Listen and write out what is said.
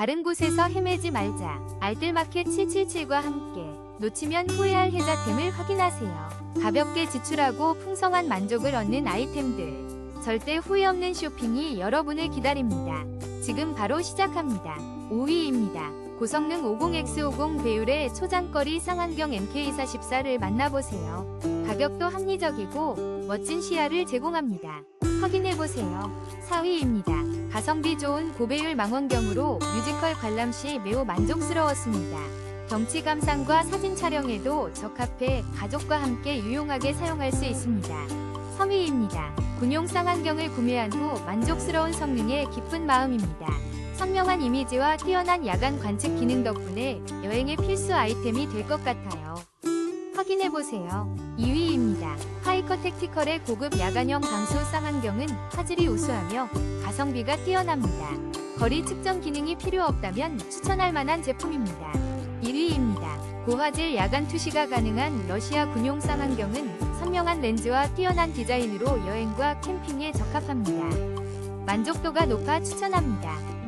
다른 곳에서 헤매지 말자. 알뜰마켓 777과 함께 놓치면 후회할 혜자템을 확인하세요. 가볍게 지출하고 풍성한 만족을 얻는 아이템들. 절대 후회 없는 쇼핑이 여러분을 기다립니다. 지금 바로 시작합니다. 5위입니다. 고성능 50X50 배율의 초장거리 쌍안경 MK44를 만나보세요. 가격도 합리적이고 멋진 시야를 제공합니다. 확인해보세요. 4위입니다. 가성비 좋은 고배율 망원경으로 뮤지컬 관람 시 매우 만족스러웠습니다. 경치 감상과 사진 촬영에도 적합해 가족과 함께 유용하게 사용할 수 있습니다. 3위입니다. 군용 쌍안경을 구매한 후 만족스러운 성능에 기쁜 마음입니다. 선명한 이미지와 뛰어난 야간 관측 기능 덕분에 여행의 필수 아이템이 될 것 같아요. 확인해보세요. 2위입니다. 하이커 택티컬의 고급 야간형 방수 쌍안경은 화질이 우수하며 가성비가 뛰어납니다. 거리 측정 기능이 필요 없다면 추천할 만한 제품입니다. 1위입니다. 고화질 야간 투시가 가능한 러시아 군용 쌍안경은 선명한 렌즈와 뛰어난 디자인으로 여행과 캠핑에 적합합니다. 만족도가 높아 추천합니다.